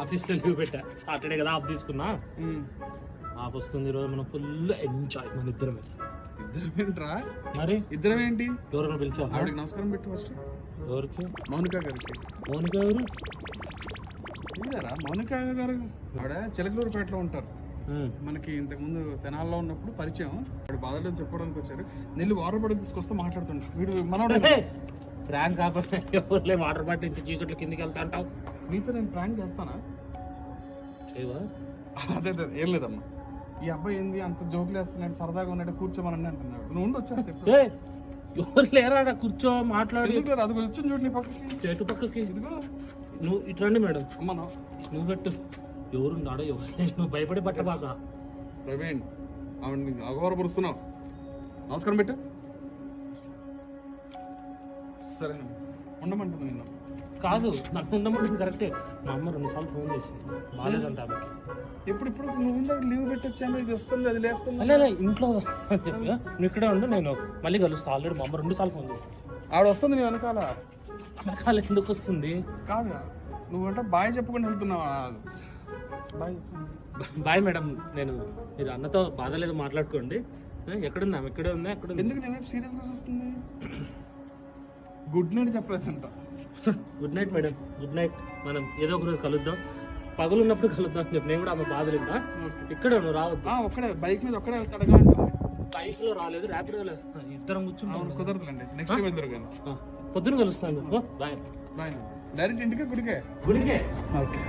ఆఫీస్లో లీవ్ పెట్టా సాటర్డే కదా ఆఫ్ తీసుకున్నా. ఆఫ్ వస్తుంది ఈరోజు మనం ఫుల్ ఎంజాయ్ మన ఇద్దరమే ఇద్దరం ఏంట్రా? మరి? ఇద్దరం ఏంటి? ఎవరైనా పిలిచావా? ఆవిడకి నమస్కారం పెట్టు ఫస్ట్ ఎవరికి? మౌనిక గారికి. మౌనిక ఎవరు? ఇదేరా మౌనిక గారు. ఆవిడ చిలకలూరుపేటలో ఉంటారు. మనకి ఇంతకుముందు తెనాల్లో ఉన్నప్పుడు పరిచయం. ఆవిడ బాధలు చెప్పడానికి వచ్చారు. నెల్లి వాటర్ బాటిల్ తీసుకొస్తే మాట్లాడుతుంటారు వీడు మనోడే. ప్రాంక్ ఎవరులే వాటర్ బాటిల్ చీకట్లో కిందికి వెళ్తా అంటావు? నీతో నేను ప్రాంక్ చేస్తానా? చేయవా? అదే అదే ఏం లేదమ్మా. ఈ అబ్బాయి ఏంది? అంత జోకులు వేస్తున్నాడు సరదాగా ఉన్నాడు కూర్చోమని అంటున్నాడు. నువ్వు ఉండి వచ్చేస్తే ఎవరు లేరా ఆడ కూర్చో మాట్లాడి. అది వచ్చింది చూడు నీ పక్కకి. చెట్టు పక్కకి? ఇదిగో. నువ్వు ఇటు రండి మేడం. అమ్మ నువ్వు పెట్టు. ఎవరు ఆడ ఎవరు. నువ్వు భయపడి పట్టబాక ప్రవీణ్ ఆవిడ్ని అగౌరవపరుస్తున్నావు నమస్కారం పెట్టు. సరే ఉండమంటుంది నిన్ను. కాదు నాకు ఉండమంటుంది కరెక్టే. మా అమ్మ రెండు సార్లు ఫోన్ చేసింది. బాగాలేదంట ఆమెకి. ఇప్పుడు ఇప్పుడు నువ్వు ఇందాక లీవ్ పెట్టొచ్చాను ఇది వస్తుంది అది లేస్తుంది. అలే, ఇంట్లో నువ్వు ఇక్కడే ఉండు నేను మళ్ళీ కలుస్తా. ఆల్రెడీ మా అమ్మ రెండు సార్లు ఫోన్ చేసింది. ఆవిడ వస్తుంది నీ వెనకాల. వెనకాల ఎందుకు వస్తుంది? కాదు నువ్వంటే బాయ్ చెప్పుకొని వెళ్తున్నావా? బాయ్ బాయ్ మేడం నేను మీరు అన్నతో బాధ లేదు మాట్లాడుకోండి. ఆమె? ఇక్కడే ఉందా? ఎక్కడ ఎందుకు నేను సీరియస్గా చూస్తుంది? Good night చెప్పలేదంట. Good night madam good night మనం ఏదో ఒక రోజు కలుద్దాం. పగలు ఉన్నప్పుడు కలుద్దాం చెప్పి నేను కూడా ఆమె బాధ లేదా ఇక్కడ నువ్వు రావద్దు. ఒక్కడే. బైక్ మీద ఒక్కడే వెళ్తాడుగా అంటుంది బైక్లో రాలేదు ర్యాపిడో లేదు. ఇద్దరం కూర్చుంటాం కుదరదులేండి. నెక్స్ట్ టైం వెళ్తారు కానీ. పొద్దున కలుస్తాను బాయ్ బాయ్ డైరెక్ట్ ఇంటికే గుడికే? గుడికే? ఓకే.